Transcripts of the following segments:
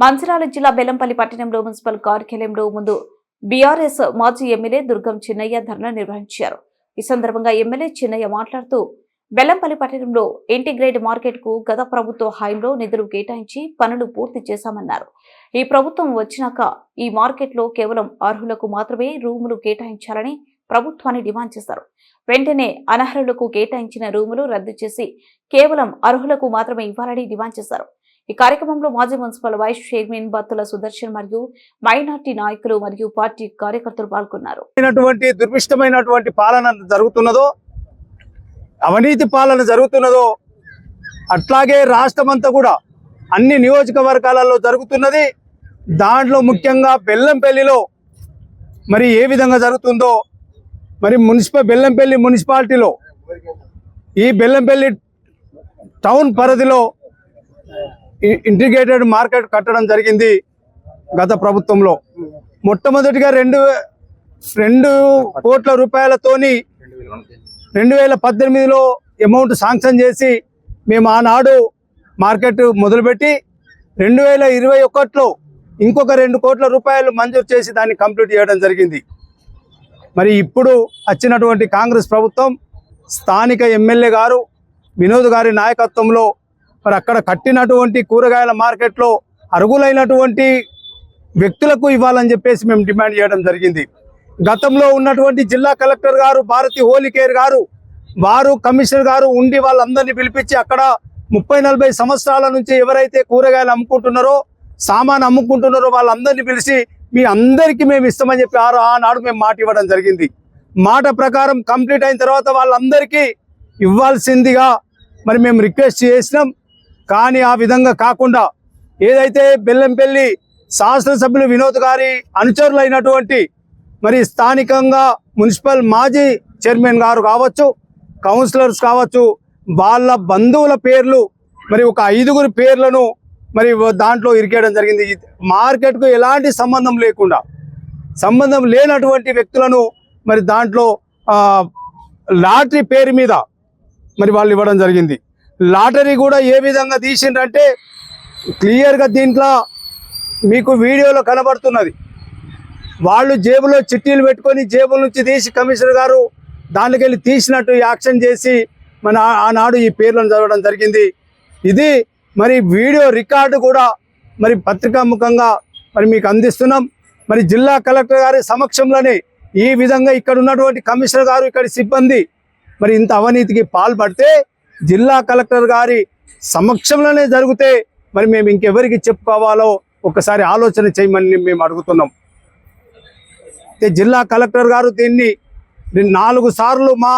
మంచిర్యాల జిల్లా బెల్లంపల్లి పట్టణంలో మున్సిపల్ కార్యాలయంలో ముందు బీఆర్ఎస్ మాజీ ఎమ్మెల్యే దుర్గం చిన్నయ్య ధర్నా నిర్వహించారు. ఈ సందర్భంగా ఎమ్మెల్యే చిన్నయ్య మాట్లాడుతూ బెల్లంపల్లి పట్టణంలో ఇంటిగ్రేట్ మార్కెట్కు గత ప్రభుత్వ హాయంలో నిధులు కేటాయించి పనులు పూర్తి చేశామన్నారు. ఈ ప్రభుత్వం వచ్చినాక ఈ మార్కెట్లో కేవలం అర్హులకు మాత్రమే రూములు కేటాయించాలని ప్రభుత్వాన్ని డిమాండ్ చేశారు. వెంటనే అనర్హులకు కేటాయించిన రూములు రద్దు చేసి కేవలం అర్హులకు మాత్రమే ఇవ్వాలని డిమాండ్ చేశారు. ఈ కార్యక్రమంలో మాజీ municipal vice chairman Battula Sudarshan మరియు మైనార్టీ నాయకులు మరియు పార్టీ కార్యకర్తలు పాల్గొన్నారు. అయినటువంటి దుర్భిష్టమైనటువంటి పాలన జరుగుతున్నదో అవినీతి పాలన జరుగుతున్నదో అట్లాగే రాష్ట్రమంతా కూడా అన్ని నియోజకవర్గాలలో జరుగుతున్నది. దాంట్లో ముఖ్యంగా బెల్లంపల్లిలో మరి ఏ విధంగా జరుగుతుందో మరి మున్సిపల్ బెల్లంపల్లి మున్సిపాలిటీలో ఈ బెల్లంపల్లి టౌన్ పరిధిలో ఇంటిగ్రేటెడ్ మార్కెట్ కట్టడం జరిగింది గత ప్రభుత్వంలో. మొట్టమొదటిగా రెండు రెండు కోట్ల రూపాయలతోని రెండు వేల పద్దెనిమిదిలో అమౌంట్ శాంక్షన్ చేసి మేము ఆనాడు మార్కెట్ మొదలుపెట్టి రెండు వేల ఇరవై ఒకటిలో ఇంకొక రెండు కోట్ల రూపాయలు మంజూరు చేసి దాన్ని కంప్లీట్ చేయడం జరిగింది. మరి ఇప్పుడు వచ్చినటువంటి కాంగ్రెస్ ప్రభుత్వం స్థానిక ఎమ్మెల్యే గారు వినోద్ గారి నాయకత్వంలో మరి అక్కడ కట్టినటువంటి కూరగాయల మార్కెట్లో అరుగులైనటువంటి వ్యక్తులకు ఇవ్వాలని చెప్పేసి మేము డిమాండ్ చేయడం జరిగింది. గతంలో ఉన్నటువంటి జిల్లా కలెక్టర్ గారు భారతి హోలికేర్ గారు వారు కమిషనర్ గారు ఉండి వాళ్ళందరినీ పిలిపించి అక్కడ ముప్పై నలభై సంవత్సరాల నుంచి ఎవరైతే కూరగాయలు అమ్ముకుంటున్నారో సామాన్ అమ్ముకుంటున్నారో వాళ్ళందరినీ పిలిచి మీ అందరికీ మేము ఇస్తామని చెప్పి ఆరు ఆనాడు మేము మాట ఇవ్వడం జరిగింది. మాట ప్రకారం కంప్లీట్ అయిన తర్వాత వాళ్ళందరికీ ఇవ్వాల్సిందిగా మరి మేము రిక్వెస్ట్ చేసినాం. కానీ ఆ విధంగా కాకుండా ఏదైతే బెల్లంపల్లి శాసనసభ్యులు వినోద్ గారి అనుచరులైనటువంటి మరి స్థానికంగా మున్సిపల్ మాజీ చైర్మన్ గారు కావచ్చు కౌన్సిలర్స్ కావచ్చు వాళ్ళ బంధువుల పేర్లు మరి ఒక ఐదుగురు పేర్లను మరి దాంట్లో ఇరికేయడం జరిగింది. మార్కెట్కు ఎలాంటి సంబంధం లేకుండా సంబంధం లేనటువంటి వ్యక్తులను మరి దాంట్లో లాటరీ పేరు మీద మరి వాళ్ళు ఇవ్వడం జరిగింది. లాటరీ కూడా ఏ విధంగా తీసిండ్రంటే క్లియర్గా దీంట్లో మీకు వీడియోలో కనబడుతున్నది. వాళ్ళు జేబులో చిట్టీలు పెట్టుకొని జేబుల నుంచి తీసి కమిషనర్ గారు దానికెళ్ళి వెళ్ళి తీసినట్టు యాక్షన్ చేసి మన ఆనాడు ఈ పేర్లను చదవడం జరిగింది. ఇది మరి వీడియో రికార్డు కూడా మరి పత్రికాముఖంగా మరి మీకు అందిస్తున్నాం. మరి జిల్లా కలెక్టర్ గారి సమక్షంలోనే ఈ విధంగా ఇక్కడ ఉన్నటువంటి కమిషనర్ గారు ఇక్కడ సిబ్బంది మరి ఇంత అవినీతికి పాల్పడితే జిల్లా కలెక్టర్ గారి సమక్షంలోనే జరిగితే మరి మేము ఇంకెవరికి చెప్పుకోవాలో ఒకసారి ఆలోచన చేయమని మేము అడుగుతున్నాం. అయితే జిల్లా కలెక్టర్ గారు దీన్ని నాలుగు సార్లు మా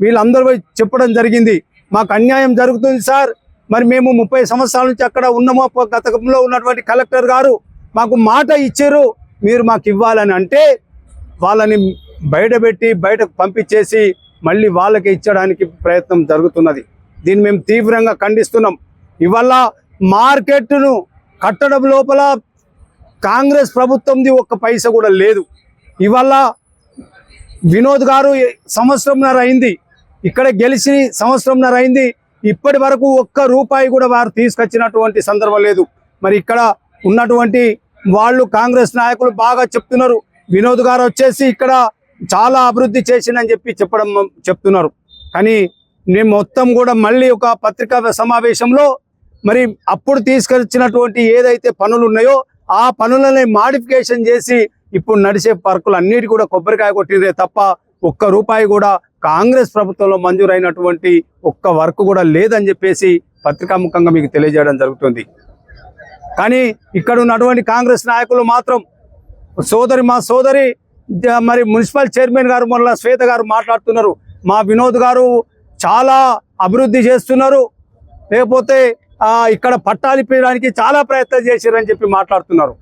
వీళ్ళందరూ చెప్పడం జరిగింది. మాకు అన్యాయం జరుగుతుంది సార్. మరి మేము ముప్పై సంవత్సరాల నుంచి అక్కడ ఉన్నాము. గతంలో ఉన్నటువంటి కలెక్టర్ గారు మాకు మాట ఇచ్చారు. మీరు మాకు ఇవ్వాలని అంటే వాళ్ళని బయటపెట్టి బయటకు పంపించేసి మళ్ళీ వాళ్ళకి ఇచ్చడానికి ప్రయత్నం జరుగుతున్నది. దీన్ని మేము తీవ్రంగా ఖండిస్తున్నాం. ఇవల్ల మార్కెట్ను కట్టడం లోపల కాంగ్రెస్ ప్రభుత్వంది ఒక్క పైస కూడా లేదు. ఇవల్ల వినోద్ గారు సంవత్సరంన్నర అయింది. ఇక్కడ గెలిచి సంవత్సరంన్నర అయింది. ఇప్పటి వరకు ఒక్క రూపాయి కూడా వారు తీసుకొచ్చినటువంటి సందర్భం లేదు. మరి ఇక్కడ ఉన్నటువంటి వాళ్ళు కాంగ్రెస్ నాయకులు బాగా చెప్తున్నారు. వినోద్ గారు వచ్చేసి ఇక్కడ చాలా అభివృద్ధి చేసిందని చెప్పి చెప్పడం చెప్తున్నారు. కానీ నేను మొత్తం కూడా మళ్ళీ ఒక పత్రికా సమావేశంలో మరి అప్పుడు తీసుకొచ్చినటువంటి ఏదైతే పనులు ఉన్నాయో ఆ పనులని మాడిఫికేషన్ చేసి ఇప్పుడు నడిచే పార్కులు అన్నిటి కూడా కొబ్బరికాయ కొట్టిందే తప్ప ఒక్క రూపాయి కూడా కాంగ్రెస్ ప్రభుత్వంలో మంజూరైనటువంటి ఒక్క వర్క్ కూడా లేదని చెప్పేసి పత్రికాముఖంగా మీకు తెలియజేయడం జరుగుతుంది. కానీ ఇక్కడ ఉన్నటువంటి కాంగ్రెస్ నాయకులు మాత్రం సోదరి మా సోదరి మరి మున్సిపల్ చైర్మన్ గారు మొన్న శ్వేత గారు మాట్లాడుతున్నారు. మా వినోద్ గారు చాలా అభివృద్ధి చేస్తున్నారు. లేకపోతే ఇక్కడ పట్టాలు చాలా ప్రయత్నం చేశారని చెప్పి మాట్లాడుతున్నారు.